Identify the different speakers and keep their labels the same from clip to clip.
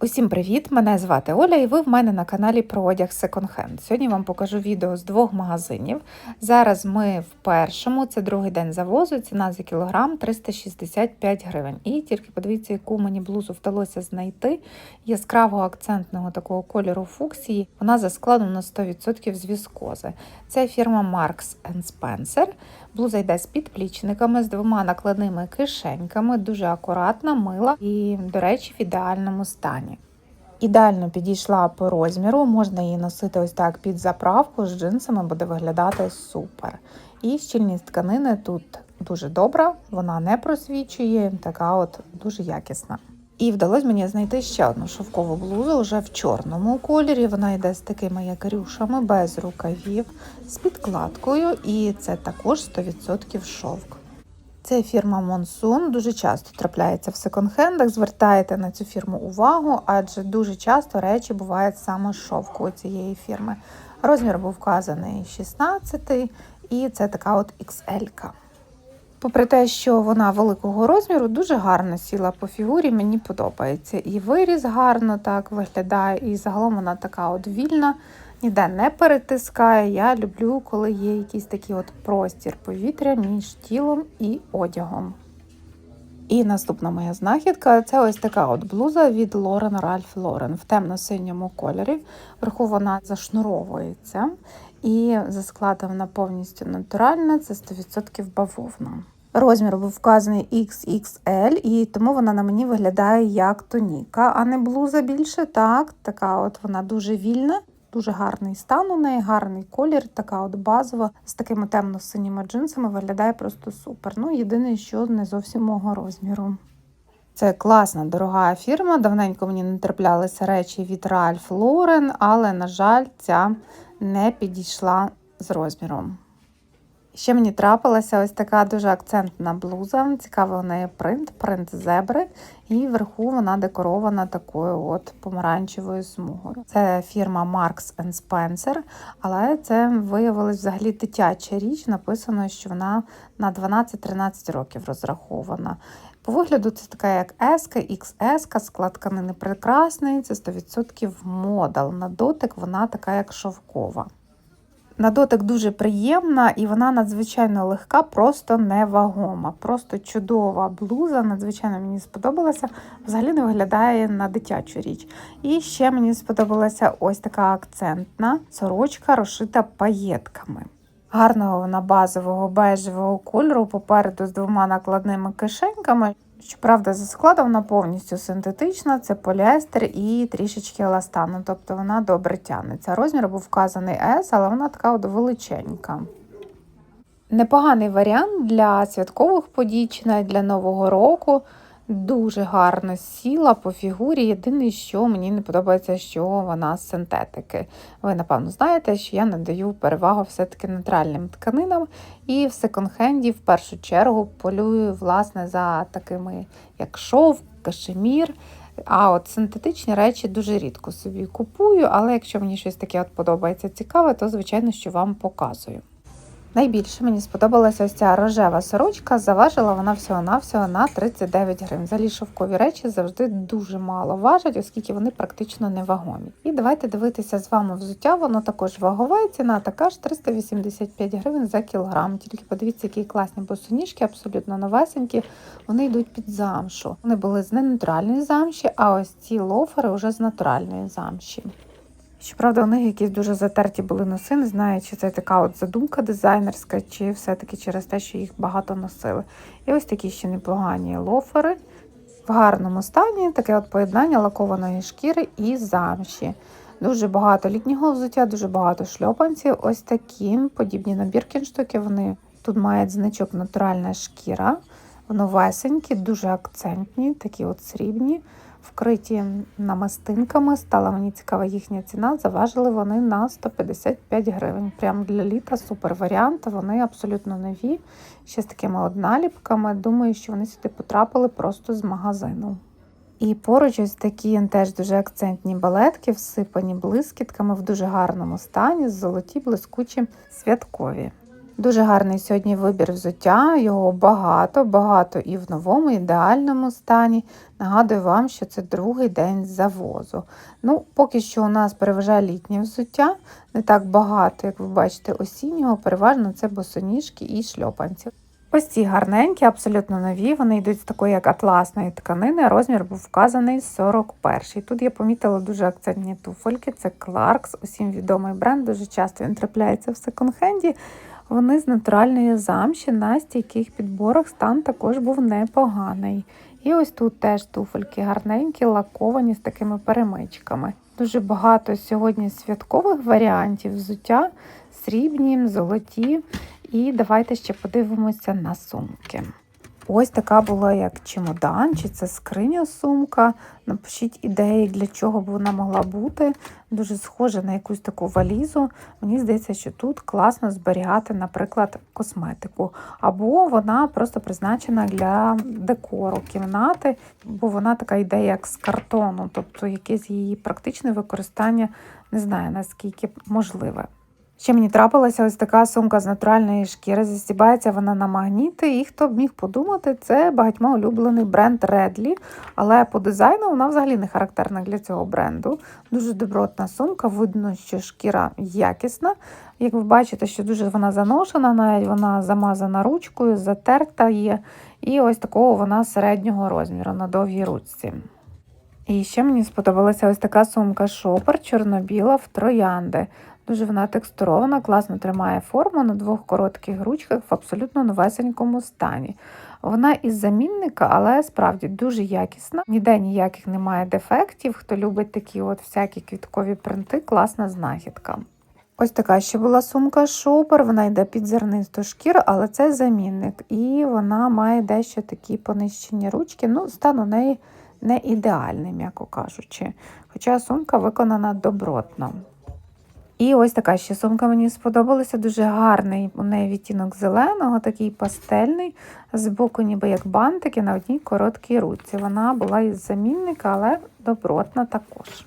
Speaker 1: Усім привіт! Мене звати Оля, і ви в мене на каналі про одяг Hand. Сьогодні вам покажу відео з двох магазинів. Зараз ми в першому, це другий день завозу, ціна за кілограм 365 гривень. І тільки подивіться, яку мені блузу вдалося знайти яскравого акцентного такого кольору фуксії. Вона за складом на 100% з віскози. Це фірма Marks Spencer. Блуза йде з підплічниками, з двома накладними кишеньками, дуже акуратна, мила і, до речі, в ідеальному стані. Ідеально підійшла по розміру, можна її носити ось так під заправку з джинсами, буде виглядати супер. І щільність тканини тут дуже добра, вона не просвічує, така от дуже якісна. І вдалося мені знайти ще одну шовкову блузу вже в чорному кольорі. Вона йде з такими якорюшами, без рукавів, з підкладкою, і це також 100% шовк. Це фірма Monsoon, дуже часто трапляється в секонд-хендах. Звертайте на цю фірму увагу, адже дуже часто речі бувають саме з шовку цієї фірми. Розмір був вказаний 16 і це така от XL. -ка. Попри те, що вона великого розміру, дуже гарно сіла по фігурі, мені подобається. І виріз гарно так виглядає, і загалом вона така от вільна, ніде не перетискає. Я люблю, коли є якийсь такий от простір повітря між тілом і одягом. І наступна моя знахідка це ось така от блуза від Lauren Ralph Lauren в темно-синьому кольорі. Вверху вона зашнуровується. І за складом вона повністю натуральна, це 100% бавовна. Розмір був вказаний XXL, і тому вона на мені виглядає як тоніка, а не блуза більше. Так, така от вона дуже вільна, дуже гарний стан у неї, гарний колір, така от базова, з такими темно-синіми джинсами виглядає просто супер. Ну, єдине, що не зовсім мого розміру. Це класна, дорога фірма. Давненько мені не траплялися речі від Ralph Lauren, але, на жаль, ця не підійшла з розміром. Ще мені трапилася ось така дуже акцентна блуза. Цікавий у неї принт, принт зебри, і вверху вона декорована такою от помаранчевою смугою. Це фірма Marks Spencer, але це виявилось взагалі дитяча річ. Написано, що вона на 12-13 років розрахована. По вигляду це така як S, XS, склад тканини прекрасний, це 100% модал. На дотик вона така як шовкова. На дотик дуже приємна і вона надзвичайно легка, просто невагома. Просто чудова блуза, надзвичайно мені сподобалася. Взагалі не виглядає на дитячу річ. І ще мені сподобалася ось така акцентна сорочка, розшита паєтками. Гарного вона базового бежевого кольору, попереду з двома накладними кишеньками. Щоправда, за складом вона повністю синтетична, це поліестер і трішечки еластану, тобто вона добре тягнеться. Розмір був вказаний S, але вона така от величенька. Непоганий варіант для святкових подій чи навіть для Нового року. Дуже гарно сіла по фігурі. Єдине, що мені не подобається, що вона з синтетики. Ви, напевно, знаєте, що я надаю перевагу все-таки нейтральним тканинам. І в секонд-хенді в першу чергу полюю власне, за такими, як шов, кашемір. А от синтетичні речі дуже рідко собі купую, але якщо мені щось таке от подобається цікаве, то, звичайно, що вам показую. Найбільше мені сподобалася ось ця рожева сорочка. Заважила вона всього-навсього на 39 гривень. Взагалі шовкові речі завжди дуже мало важать, оскільки вони практично невагомі. І давайте дивитися з вами взуття. Воно також вагове, ціна така ж 385 гривень за кілограм. Тільки подивіться, які класні босоніжки, абсолютно новесенькі. Вони йдуть під замшу. Вони були з ненатуральної замші, а ось ці лофери вже з натуральної замші. Щоправда, у них якісь дуже затерті були носи, не знаю, чи це така от задумка дизайнерська, чи все-таки через те, що їх багато носили. І ось такі ще непогані лофери в гарному стані, таке от поєднання лакованої шкіри і замші. Дуже багато літнього взуття, дуже багато шльопанців. Ось такі подібні на біркінштуки. Вони тут мають значок натуральна шкіра, новесенькі, дуже акцентні, такі от срібні вкриті намистинками. Стала мені цікава їхня ціна. Заважили вони на 155 гривень. Прямо для літа супер варіант. Вони абсолютно нові, ще з такими одналіпками. Думаю, що вони сюди потрапили просто з магазину. І поруч ось такі теж дуже акцентні балетки, всипані блискітками в дуже гарному стані, золоті, блискучі, святкові. Дуже гарний сьогодні вибір взуття, його багато, багато і в новому ідеальному стані. Нагадую вам, що це другий день завозу. Ну, Поки що у нас переважає літнє взуття, не так багато, як ви бачите, осіннього, переважно це босоніжки і шльопанці. Ось ці гарненькі, абсолютно нові. Вони йдуть з такої як атласної тканини. Розмір був вказаний 41. Тут я помітила дуже акцентні туфельки. Це Clarks, усім відомий бренд. Дуже часто він трапляється в секонд-хенді. Вони з натуральної замші на стійких підборах стан також був непоганий. І ось тут теж туфельки гарненькі, лаковані з такими перемичками. Дуже багато сьогодні святкових варіантів взуття, срібні, золоті. І давайте ще подивимося на сумки. Ось така була як чемодан, чи це скриня сумка. Напишіть ідеї, для чого б вона могла бути. Дуже схожа на якусь таку валізу. Мені здається, що тут класно зберігати, наприклад, косметику. Або вона просто призначена для декору кімнати, бо вона така йде як з картону, тобто якесь її практичне використання, не знаю наскільки можливе. Ще мені трапилася ось така сумка з натуральної шкіри. Застібається вона на магніти, і хто б міг подумати, це багатьма улюблений бренд Redley, але по дизайну вона взагалі не характерна для цього бренду. Дуже добротна сумка, видно, що шкіра якісна. Як ви бачите, що дуже вона заношена, навіть вона замазана ручкою, затерта є. І ось такого вона середнього розміру на довгій ручці. І ще мені сподобалася ось така сумка шопер чорно-біла в троянди. Дуже вона текстурована, класно тримає форму на двох коротких ручках в абсолютно новесенькому стані. Вона із замінника, але справді дуже якісна. Ніде ніяких немає дефектів. Хто любить такі от всякі квіткові принти, класна знахідка. Ось така ще була сумка шопер, вона йде під зернисту шкіру, але це замінник. І вона має дещо такі понищені ручки. Ну, стан у неї не ідеальний, м'яко кажучи. Хоча сумка виконана добротно. І ось така ще сумка мені сподобалася. Дуже гарний у неї відтінок зеленого, такий пастельний, збоку, ніби як бантики на одній короткій руці. Вона була із замінника, але добротна також.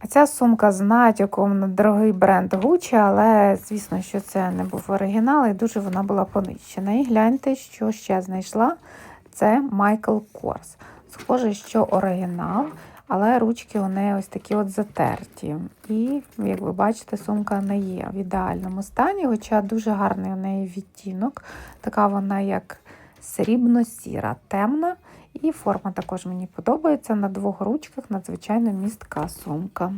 Speaker 1: А ця сумка з натяком на дорогий бренд Gucci, але звісно, що це не був оригінал, і дуже вона була понищена. І гляньте, що ще знайшла. Це Michael Kors. Схоже, що оригінал але ручки неї ось такі от затерті. І, як ви бачите, сумка не є в ідеальному стані, хоча дуже гарний у неї відтінок. Така вона як срібно-сіра, темна. І форма також мені подобається. На двох ручках надзвичайно містка сумка.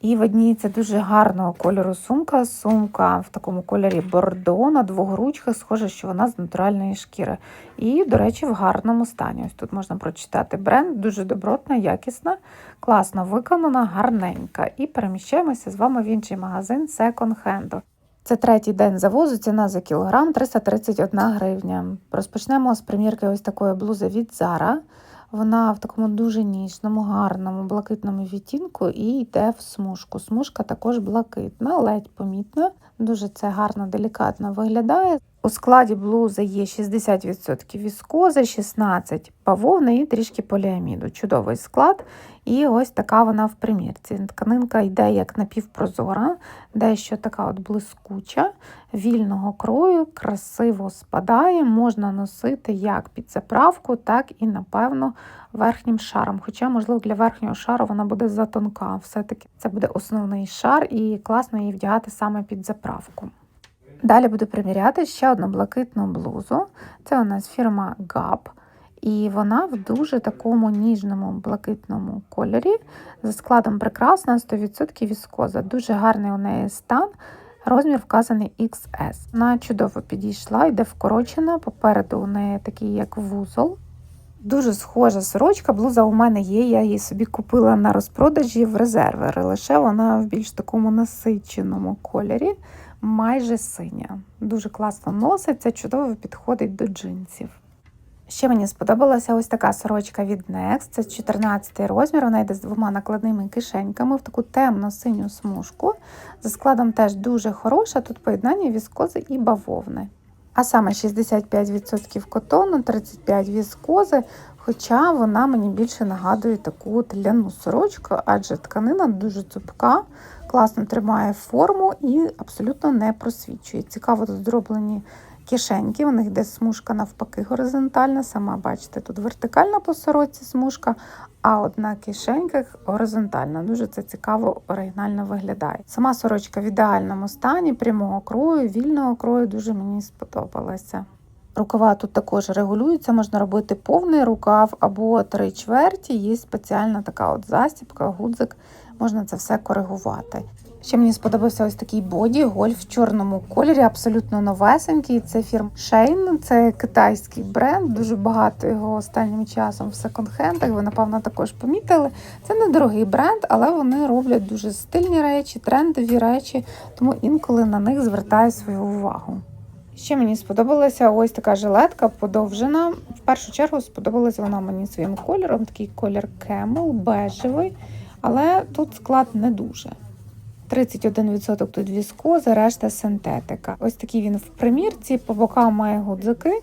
Speaker 1: І в одній це дуже гарного кольору сумка. Сумка в такому кольорі бордо на двох ручках, схоже, що вона з натуральної шкіри. І, до речі, в гарному стані. Ось тут можна прочитати бренд, дуже добротна, якісна, класно виконана, гарненька. І переміщаємося з вами в інший магазин Second Hand. Це третій день завозу, ціна за кілограм 331 гривня. Розпочнемо з примірки ось такої блузи від Zara. Вона в такому дуже ніжному, гарному, блакитному відтінку і йде в смужку. Смужка також блакитна, ледь помітна. Дуже це гарно, делікатно виглядає. У складі блузи є 60% віскози, 16% бавовни і трішки поліаміду. Чудовий склад. І ось така вона в примірці. Тканинка йде як напівпрозора, дещо така от блискуча, вільного крою, красиво спадає, можна носити як під заправку, так і, напевно, верхнім шаром. Хоча, можливо, для верхнього шару вона буде затонка. Все-таки це буде основний шар, і класно її вдягати саме під заправку. Далі буду приміряти ще одну блакитну блузу. Це у нас фірма Gap. І вона в дуже такому ніжному блакитному кольорі. За складом прекрасна, 100% віскоза. Дуже гарний у неї стан. Розмір вказаний XS. Вона чудово підійшла, йде вкорочена. Попереду у неї такий як вузол. Дуже схожа сорочка, блуза у мене є. Я її собі купила на розпродажі в резервери. Лише вона в більш такому насиченому кольорі, майже синя. Дуже класно носиться, чудово підходить до джинсів. Ще мені сподобалася ось така сорочка від Next. Це 14 розмір. Вона йде з двома накладними кишеньками в таку темно-синю смужку. За складом теж дуже хороша. Тут поєднання віскози і бавовни. А саме 65% котону, 35% віскози. Хоча вона мені більше нагадує таку от ляну сорочку, адже тканина дуже цупка, класно тримає форму і абсолютно не просвічує. Цікаво, тут зроблені кишеньки, у них йде смужка навпаки горизонтальна. Сама бачите, тут вертикальна по сорочці смужка, а от на кишеньках горизонтальна. Дуже це цікаво, оригінально виглядає. Сама сорочка в ідеальному стані, прямого крою, вільного крою, дуже мені сподобалася. Рукава тут також регулюються, можна робити повний рукав або три чверті. Є спеціальна така от застібка, гудзик, можна це все коригувати. Ще мені сподобався ось такий боді, гольф в чорному кольорі, абсолютно новесенький. Це фірма Shein, це китайський бренд. Дуже багато його останнім часом в секонд-хендах. Ви, напевно, також помітили. Це недорогий бренд, але вони роблять дуже стильні речі, трендові речі, тому інколи на них звертаю свою увагу. Ще мені сподобалася ось така жилетка подовжена. В першу чергу сподобалася вона мені своїм кольором, такий колір кемел, бежевий, але тут склад не дуже. 31% тут віскоза, решта синтетика. Ось такий він в примірці, по бокам має гудзики.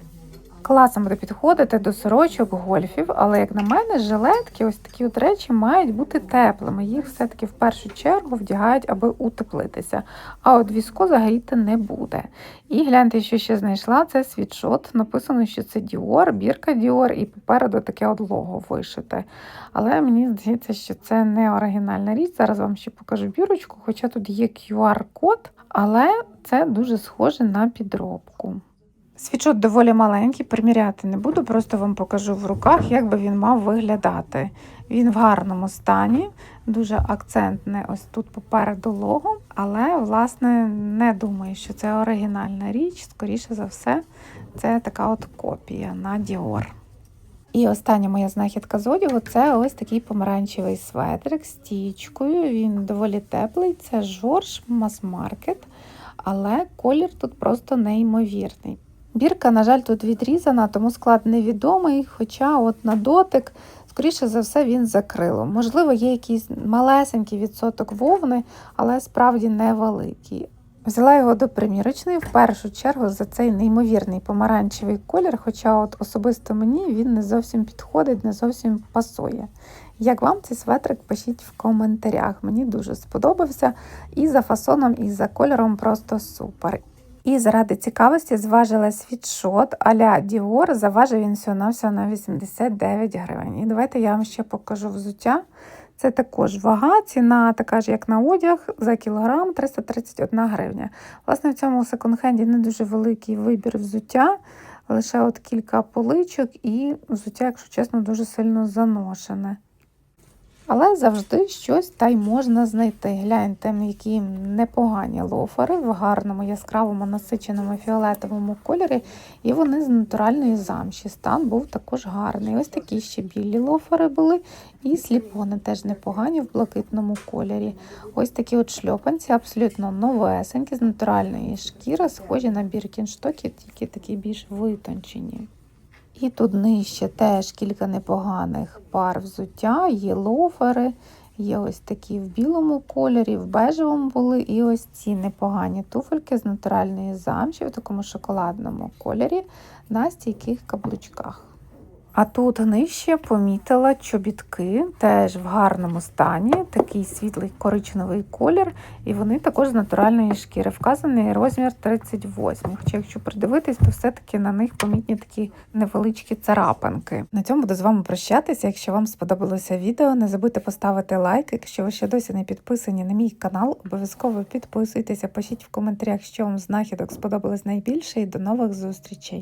Speaker 1: Класно буде підходити до сорочок гольфів, але, як на мене, жилетки, ось такі от речі мають бути теплими. Їх все-таки в першу чергу вдягають, аби утеплитися. А от віскоза гріти не буде. І гляньте, що ще знайшла, це світшот. Написано, що це Dior, бірка Dior, і попереду таке от лого вишите. Але мені здається, що це не оригінальна річ. Зараз вам ще покажу бірочку, хоча тут є QR-код, але це дуже схоже на підробку. Свічот доволі маленький, приміряти не буду, просто вам покажу в руках, як би він мав виглядати. Він в гарному стані, дуже акцентний ось тут попереду лого, але, власне, не думаю, що це оригінальна річ. Скоріше за все, це така от копія на Dior. І остання моя знахідка з одягу це ось такий помаранчевий светрик з стічкою. Він доволі теплий, це Жорж мас-маркет, але колір тут просто неймовірний. Бірка, на жаль, тут відрізана, тому склад невідомий, хоча от на дотик, скоріше за все, він закрило. Можливо, є якийсь малесенький відсоток вовни, але справді невеликий. Взяла його до примірочної в першу чергу за цей неймовірний помаранчевий колір, хоча от особисто мені він не зовсім підходить, не зовсім пасує. Як вам цей светрик, пишіть в коментарях. Мені дуже сподобався. І за фасоном, і за кольором просто супер. І заради цікавості зважила світшот а-ля Dior, заважив він всього на всього на 89 гривень. І давайте я вам ще покажу взуття. Це також вага, ціна така ж, як на одяг, за кілограм 331 гривня. Власне, в цьому секонд-хенді не дуже великий вибір взуття, лише от кілька поличок, і взуття, якщо чесно, дуже сильно заношене. Але завжди щось та й можна знайти. Гляньте, які непогані лофери в гарному, яскравому, насиченому фіолетовому кольорі, і вони з натуральної замші. Стан був також гарний. Ось такі ще білі лофери були, і сліпони теж непогані в блакитному кольорі. Ось такі от шльопанці, абсолютно новесенькі, з натуральної шкіри, схожі на біркінштоки, тільки такі більш витончені. І тут нижче теж кілька непоганих пар взуття, є лофери, є ось такі в білому кольорі, в бежевому були, і ось ці непогані туфельки з натуральної замші в такому шоколадному кольорі на стійких каблучках. А тут нижче помітила чобітки, теж в гарному стані, такий світлий коричневий колір, і вони також з натуральної шкіри. Вказаний розмір 38. Хоча, якщо придивитись, то все-таки на них помітні такі невеличкі царапинки. На цьому буду з вами прощатися. Якщо вам сподобалося відео, не забудьте поставити лайк. Якщо ви ще досі не підписані на мій канал, обов'язково підписуйтеся, пишіть в коментарях, що вам знахідок сподобалось найбільше, і до нових зустрічей.